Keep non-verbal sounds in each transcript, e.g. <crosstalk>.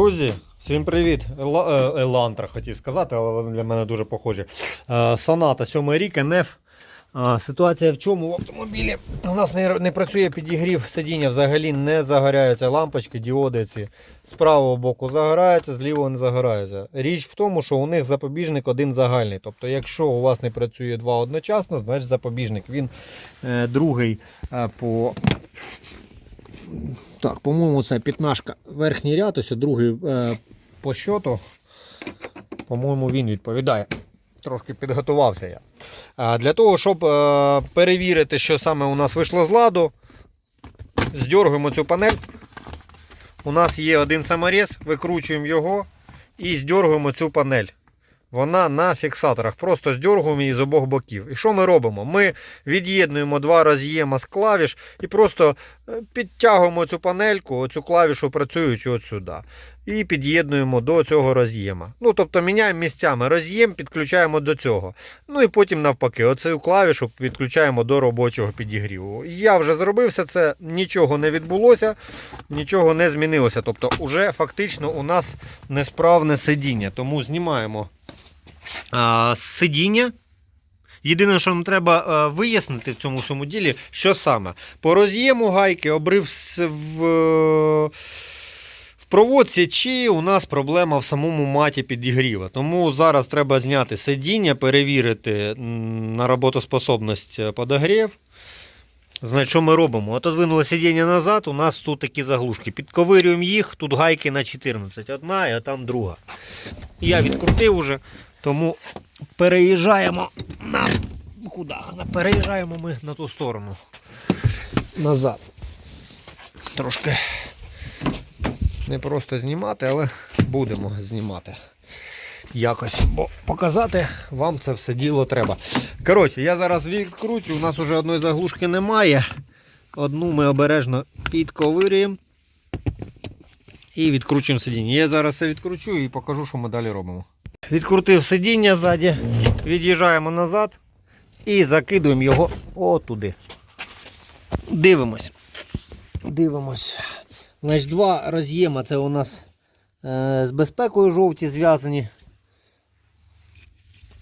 Друзі, всім привіт! Е, Елантра хотів сказати, але вони для мене дуже похожі. Е, Соната, 7 рік, НФ. Ситуація в чому в автомобілі? У нас не, не працює підігрів сидіння, взагалі не загоряються лампочки, діоди ці. З правого боку загораються, з лівого не загораються. Річ в тому, що у них запобіжник один загальний. Тобто, якщо у вас не працює два одночасно, значить запобіжник. Він е, другий е, по так, по-моєму, це п'ятнашка. Верхній ряд, ось другий е, по щоту. По-моєму, він відповідає. Трошки підготувався я. А, для того, щоб е, перевірити, що саме у нас вийшло з ладу, здергуємо цю панель. У нас є один саморіз, викручуємо його і здергуємо цю панель. Вона на фіксаторах. Просто здергуємо її з обох боків. І що ми робимо? Ми від'єднуємо два роз'єма з клавіш і просто е, підтягуємо цю панельку, оцю клавішу працюючу от сюди. І під'єднуємо до цього роз'єма. Ну, тобто міняємо місцями роз'єм, підключаємо до цього. Ну і потім навпаки, оцю клавішу підключаємо до робочого підігріву. Я вже зробив все це, нічого не відбулося, нічого не змінилося. Тобто, уже фактично у нас несправне сидіння. Тому знімаємо сидіння. Єдине, що нам треба е, вияснити в цьому всьому ділі, що саме. По роз'єму гайки, обрив в, е, в проводці, чи у нас проблема в самому маті підігріва. Тому зараз треба зняти сидіння, перевірити на роботоспособність е, подогрів. Значить, що ми робимо? От одвинули сидіння назад, у нас тут такі заглушки. Підковирюємо їх, тут гайки на 14. Одна і там друга. Я відкрутив уже, тому переїжджаємо на куди? На- Переїжджаємо ми на ту сторону. Назад. Трошки не просто знімати, але будемо знімати. Якось, бо показати вам це все діло треба. Коротше, я зараз відкручу, у нас вже одної заглушки немає. Одну ми обережно підковирюємо і відкручуємо сидіння. Я зараз це відкручу і покажу, що ми далі робимо. Відкрутив сидіння ззаді, від'їжджаємо назад і закидуємо його отуди. Дивимось. Дивимось. Значить, два роз'єма це у нас е, з безпекою жовті зв'язані.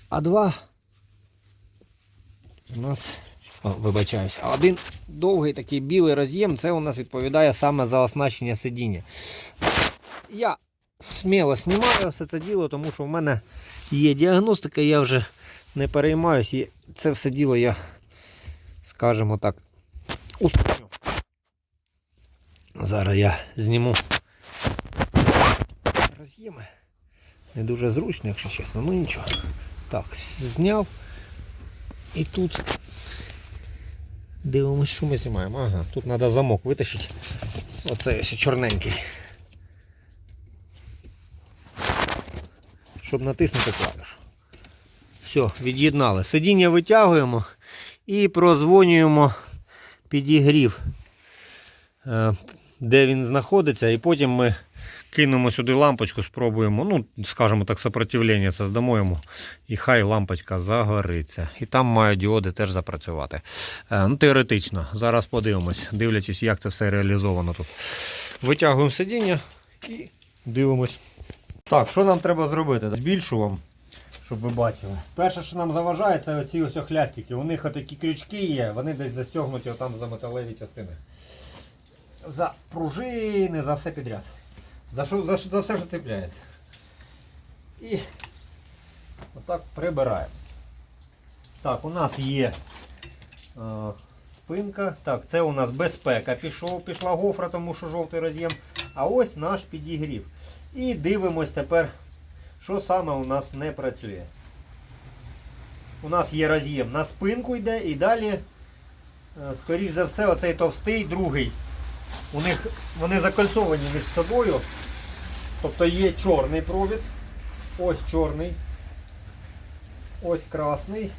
А два у нас. О, вибачаюсь. Один довгий такий білий роз'єм, це у нас відповідає саме за оснащення сидіння. Я сміло знімаю все це діло, тому що в мене є діагностика, я вже не переймаюсь. І це все діло я, скажімо так, устраню. Зараз я зніму роз'єми. Не дуже зручно, якщо чесно, ну нічого. Так, зняв. І тут дивимось, що ми знімаємо. Ага, тут треба замок витащити. Оце ось чорненький. Щоб натиснути клавішу. Все, від'єднали. Сидіння витягуємо і прозвонюємо підігрів, е, де він знаходиться, і потім ми кинемо сюди лампочку, спробуємо, ну, скажімо так, сопротивлення создамо йому, і хай лампочка загориться. І там мають діоди теж запрацювати. Е, Ну, Теоретично, зараз подивимось, дивлячись, як це все реалізовано тут. Витягуємо сидіння і дивимось. Так, що нам треба зробити? Збільшу вам, щоб ви бачили. Перше, що нам заважає, це оці ось хлястики. У них отакі крючки є, вони десь застягнуті отам за металеві частини. За пружини, за все підряд. За, що, за, за все, що цепляється. І отак прибираємо. Так, у нас є е, спинка. Так, це у нас безпека. Пішов, пішла гофра, тому що жовтий роз'єм. А ось наш підігрів. І дивимось тепер, що саме у нас не працює. У нас є роз'єм на спинку йде і далі, е, скоріш за все, оцей товстий другий. У них вони закольцовані між собою. Тобто є чорний провід. Ось чорний. Ось красний.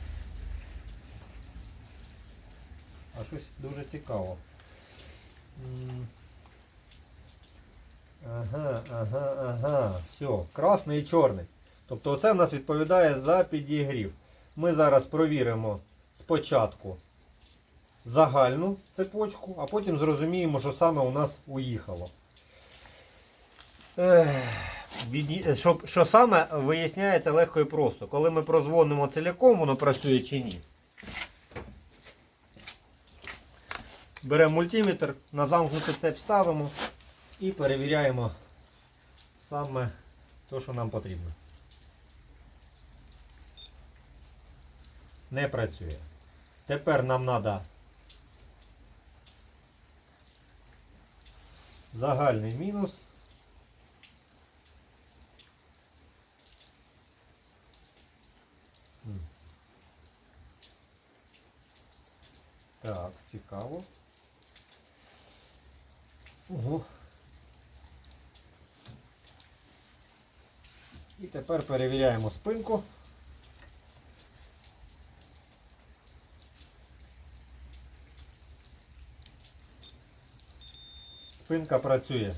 А щось дуже цікаво. Ага, ага, ага. Все, красний і чорний. Тобто оце в нас відповідає за підігрів. Ми зараз провіримо спочатку загальну цепочку, а потім зрозуміємо, що саме у нас уїхало. Ех, що саме виясняється легко і просто. Коли ми прозвонимо ціляком, воно працює чи ні. Беремо мультиметр, на замкнутий цеп ставимо і перевіряємо саме те, що нам потрібно. Не працює. Тепер нам треба загальний мінус. Так, цікаво. Ого. І тепер перевіряємо спинку. Спинка працює.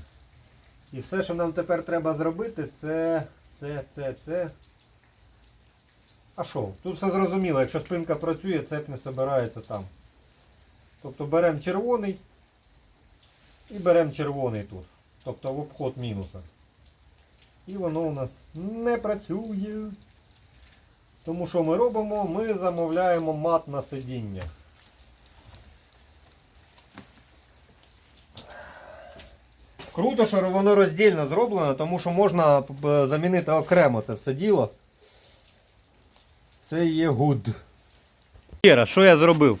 І все, що нам тепер треба зробити, це, це, це, це. А що? Тут все зрозуміло, якщо спинка працює, цеп не збирається там. Тобто беремо червоний і беремо червоний тут. Тобто в обход мінуса. І воно у нас не працює. Тому що ми робимо? Ми замовляємо мат на сидіння. Круто, що воно роздільно зроблено, тому що можна е, замінити окремо це все діло. Це є гуд. Ще що я зробив?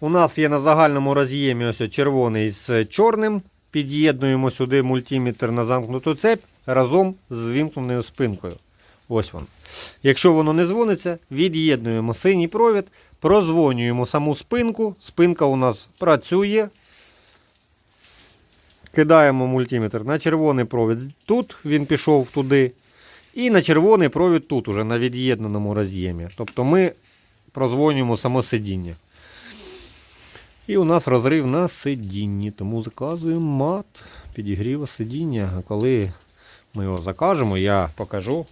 У нас є на загальному роз'ємі ось червоний з чорним. Під'єднуємо сюди мультиметр на замкнуту цепь разом з вімкненою спинкою. Ось він. Якщо воно не дзвониться, від'єднуємо синій провід, прозвонюємо саму спинку. Спинка у нас працює. Кидаємо мультиметр на червоний провід. Тут він пішов туди. І на червоний провід тут, уже на від'єднаному роз'ємі. Тобто ми прозвонюємо само сидіння. І у нас розрив на сидінні. Тому заказуємо мат підігріва сидіння. Коли ми його закажемо, я покажу,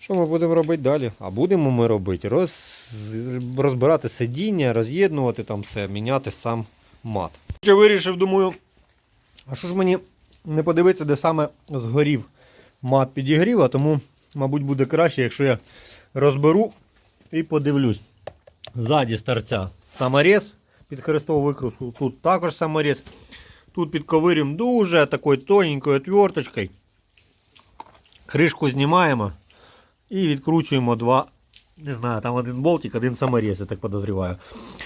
що ми будемо робити далі. А будемо ми робити роз... розбирати сидіння, роз'єднувати там все, міняти сам мат. Я вирішив, думаю, а що ж мені не подивитися, де саме згорів мат підігріва, тому, мабуть, буде краще, якщо я розберу і подивлюсь. Ззаді з торця саморез під хрестову викрутку. Тут також саморез. Тут під ковирем дуже такою тоненькою отверточкою. Кришку знімаємо і відкручуємо два. Не знаю, там один болтик, один саморез, я так подозріваю.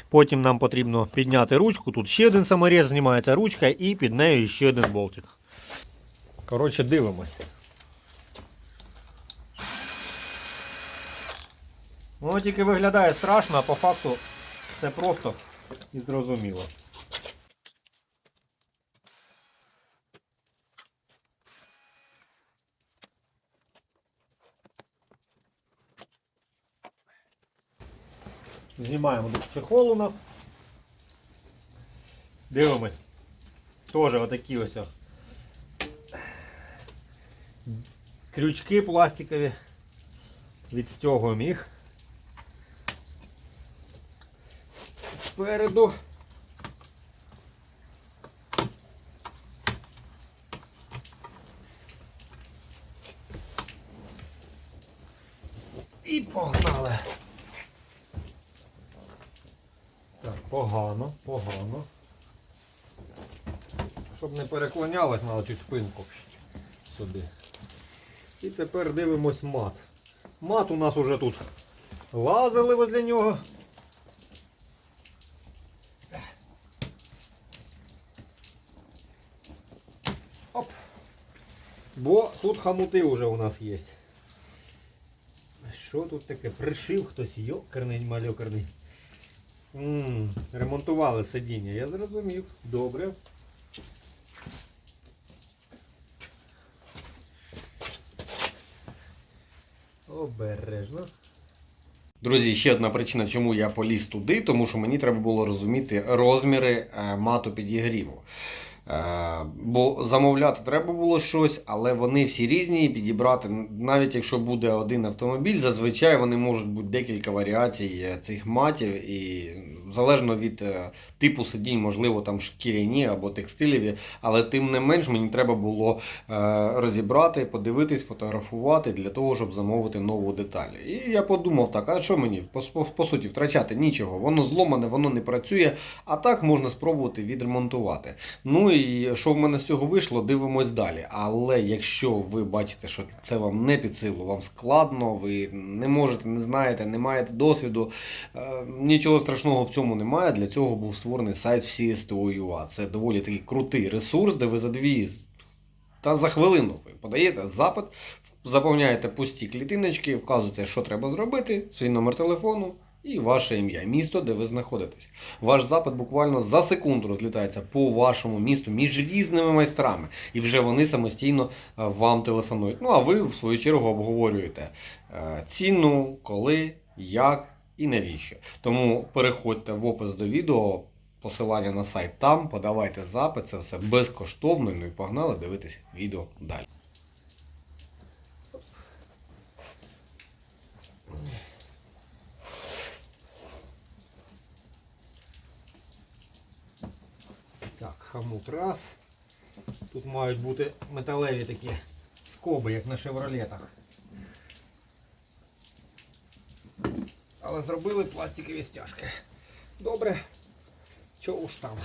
Потім нам потрібно підняти ручку. Тут ще один саморез, знімається ручка і під нею ще один болтик. Коротше, дивимось. Воно тільки виглядає страшно, а по факту це просто і зрозуміло. Знімаємо чехол у нас. Дивимось. Теж отакі ось. Крючки пластикові. Відстягуємо їх. Спереду. І погнали. Так, погано, погано. Щоб не переклонялось, треба чуть спинку сюди. І тепер дивимось мат. Мат у нас уже тут лазили возле нього. Оп. Бо тут хамути вже у нас є. Що тут таке? Пришив хтось йокерний мальокерний. М, Ремонтували сидіння, я зрозумів. Добре. Обережно. Друзі, ще одна причина, чому я поліз туди, тому що мені треба було розуміти розміри е, мату підігріву. Е, Бо замовляти треба було щось, але вони всі різні і підібрати, навіть якщо буде один автомобіль, зазвичай вони можуть бути декілька варіацій е, цих матів, і залежно від е, типу сидінь, можливо, там шкіряні або текстилеві, але тим не менш мені треба було е, розібрати, подивитись, фотографувати для того, щоб замовити нову деталь. І я подумав так, а що мені по, по, по суті втрачати нічого, воно зломане, воно не працює, а так можна спробувати відремонтувати. Ну і що в мене з цього вийшло, дивимось далі. Але якщо ви бачите, що це вам не під силу, вам складно, ви не можете, не знаєте, не маєте досвіду, е, нічого страшного в цьому немає. Для цього був створений сайт CSTO.ua. Це доволі такий крутий ресурс, де ви за дві та за хвилину ви подаєте запит, заповняєте пусті клітиночки, вказуєте, що треба зробити, свій номер телефону і ваше ім'я, місто, де ви знаходитесь. Ваш запит буквально за секунду розлітається по вашому місту між різними майстрами, і вже вони самостійно е, вам телефонують. Ну а ви, в свою чергу, обговорюєте е, ціну, коли, як і навіщо. Тому переходьте в опис до відео. Посилання на сайт там, подавайте запит, це все безкоштовно. Ну і погнали дивитись відео далі. Так, хамут раз. Тут мають бути металеві такі скоби, як на шевролетах. Але зробили пластикові стяжки. Добре. Чого уж там.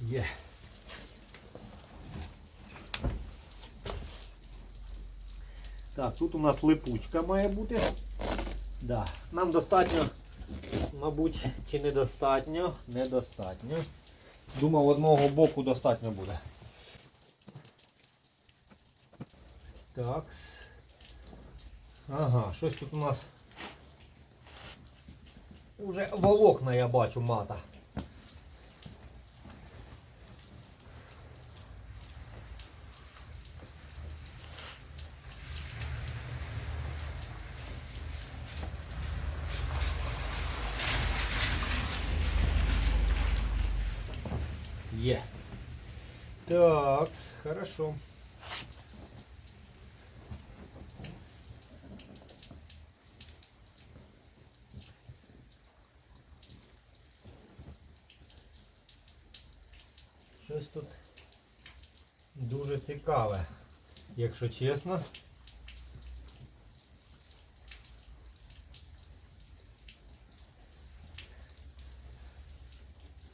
Є. Так, тут у нас липучка має бути. Да. Нам достатньо, мабуть, чи недостатньо? Недостатньо. Думав, одного боку достатньо буде. Так. Ага, щось тут у нас. Уже волокна я бачу мата. Є. Так, хорошо. Щось тут дуже цікаве, якщо чесно.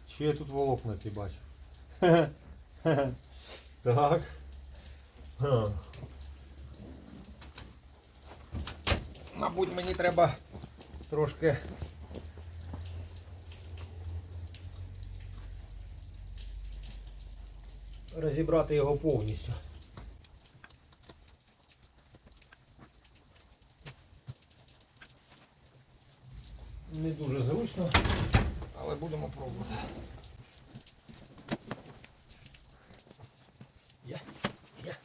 Чи я тут волокна ці бачу? <laughs> Так. Мабуть, мені треба трошки розібрати його повністю. Не дуже зручно, але будемо пробувати. Є, є.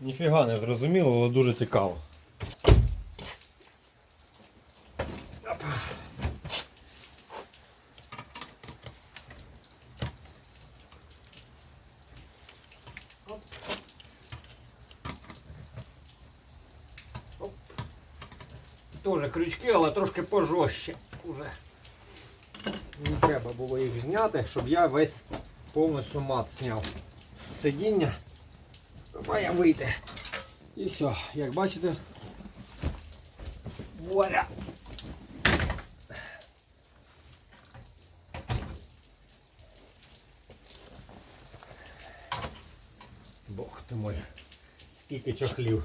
Ніфіга не зрозуміло, але дуже цікаво. Теж але трошки пожорстче. Уже не треба було їх зняти, щоб я весь повністю мат зняв з сидіння. Має вийти. І все, як бачите, вуаля. Бог ти мой, скільки чохлів.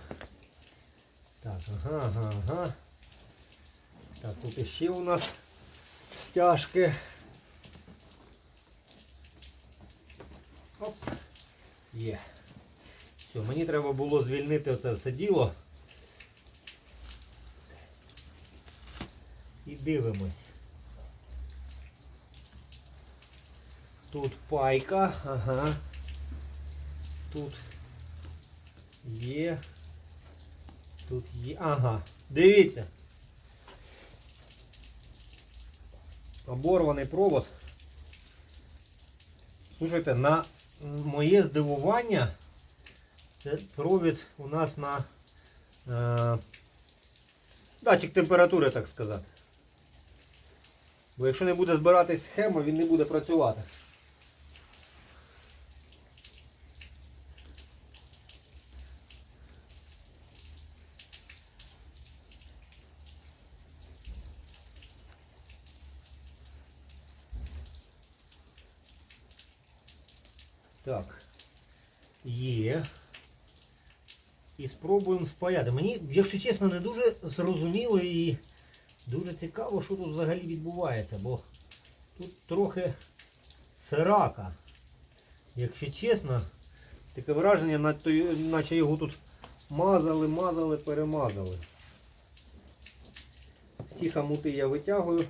Так, ага, ага, ага. Так, тут іще у нас стяжки. Оп. Є. Все, мені треба було звільнити оце все діло. І дивимось. Тут пайка, ага. Тут є. Тут є. Ага. Дивіться. Оборваний провод. Слушайте, на моє здивування, це провід у нас на е, датчик температури, так сказати. Бо якщо не буде збиратись схема, він не буде працювати. Так. Є. І спробуємо спаяти. Мені, якщо чесно, не дуже зрозуміло і дуже цікаво, що тут взагалі відбувається, бо тут трохи сирака. Якщо чесно, таке враження, наче- його тут мазали, мазали, перемазали. Всі хамути я витягую.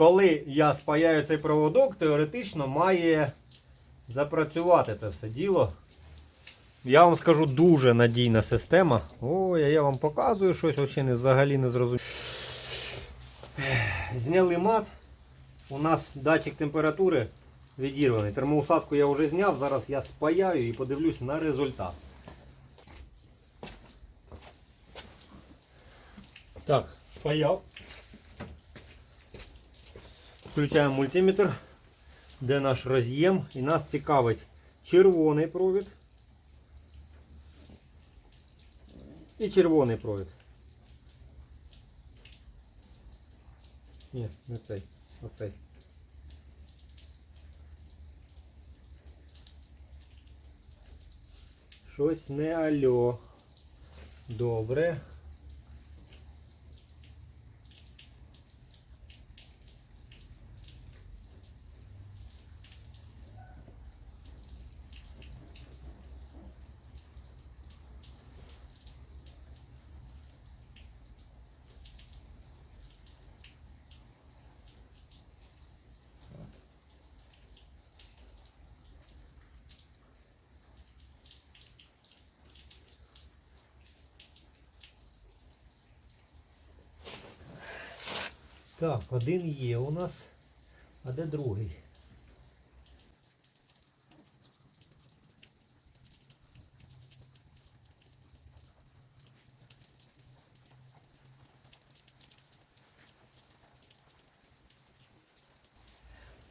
Коли я спаяю цей проводок, теоретично має запрацювати це все діло. Я вам скажу дуже надійна система. Ой, я вам показую щось, взагалі взагалі не зрозуміло. Зняли мат. У нас датчик температури відірваний. Термоусадку я вже зняв, зараз я спаяю і подивлюсь на результат. Так, спаяв. Включаємо мультиметр, де наш роз'єм. І нас цікавить червоний провід і червоний провід. Ні, не цей, оцей. Щось не альо. Добре. Так, один є у нас. А де другий?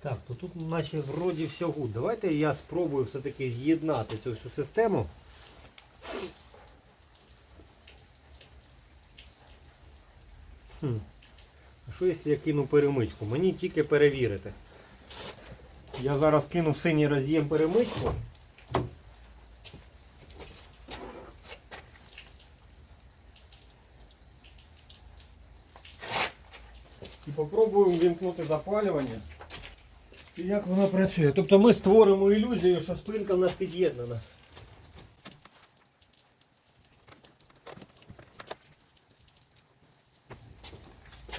Так, то тут наче вроді все гуд. Давайте я спробую все-таки з'єднати цю всю систему. Хм. А що якщо я кину перемичку? Мені тільки перевірити. Я зараз кину в синій роз'єм перемичку. І попробуємо вімкнути запалювання. І як воно працює. Тобто ми створимо ілюзію, що спинка в нас під'єднана.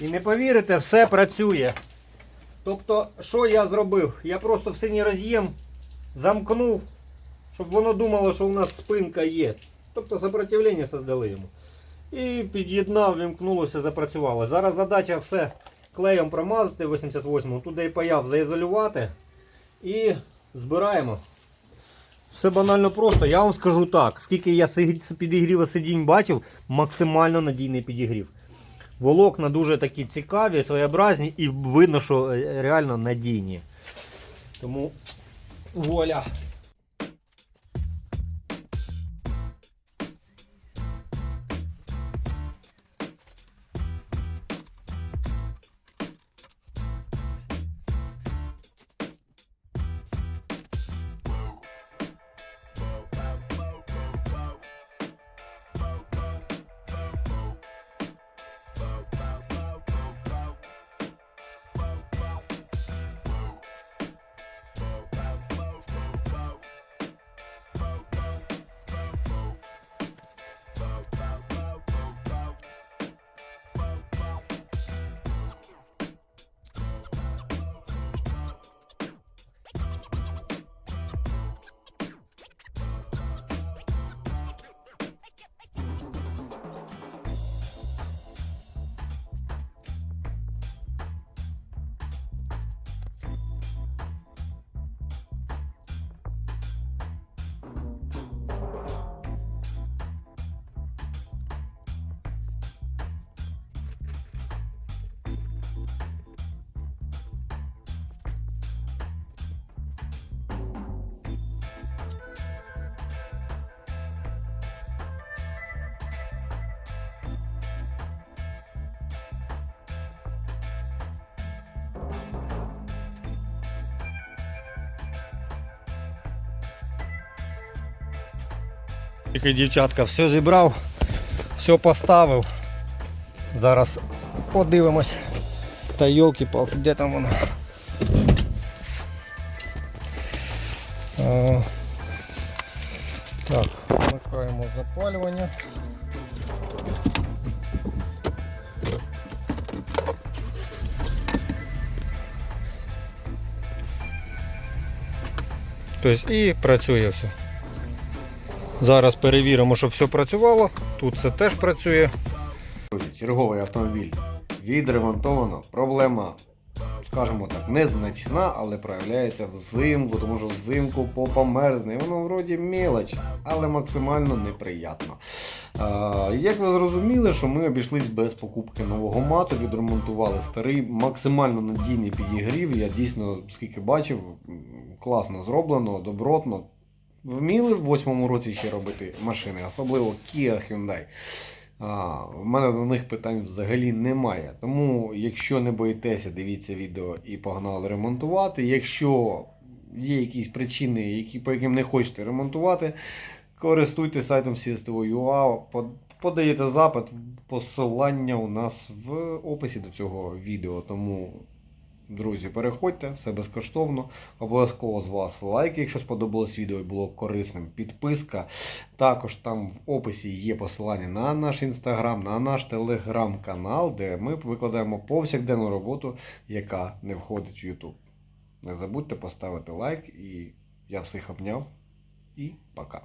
І не повірите, все працює. Тобто, що я зробив? Я просто в синій роз'єм замкнув, щоб воно думало, що у нас спинка є. Тобто сопротивлення создали йому. І під'єднав, вімкнулося, запрацювало. Зараз задача все клеєм промазати 88 туди і паяв заізолювати. І збираємо. Все банально просто. Я вам скажу так, скільки я підігріва сидінь бачив, максимально надійний підігрів. Волокна дуже такі цікаві, своєобразні і видно, що е, реально надійні. Тому воля. Тільки дівчатка все зібрав, все поставив. Зараз подивимось. Та йолки-палки, де там воно? Е, Так, вмикаємо запалювання. Тобто і працює все. Зараз перевіримо, щоб все працювало. Тут це теж працює. Черговий автомобіль відремонтовано. Проблема, скажімо так, незначна, але проявляється взимку, тому що взимку попа мерзне. І Воно вроді мелоч, але максимально неприятно. А, як ви зрозуміли, що ми обійшлись без покупки нового мату, відремонтували старий, максимально надійний підігрів. Я дійсно, скільки бачив, класно зроблено, добротно. Вміли в восьмому році ще робити машини, особливо Kia Hyundai. А, в мене до них питань взагалі немає. Тому, якщо не боїтеся, дивіться відео і погнали ремонтувати. Якщо є якісь причини, які, по яким не хочете ремонтувати, користуйтесь сайтом CSTO.ua, под- подаєте запит, посилання у нас в описі до цього відео. Тому, друзі, переходьте, все безкоштовно. Обов'язково з вас лайк, якщо сподобалось відео і було корисним. Підписка. Також там в описі є посилання на наш інстаграм, на наш телеграм-канал, де ми викладаємо повсякденну роботу, яка не входить в YouTube. Не забудьте поставити лайк і я всіх обняв. І пока.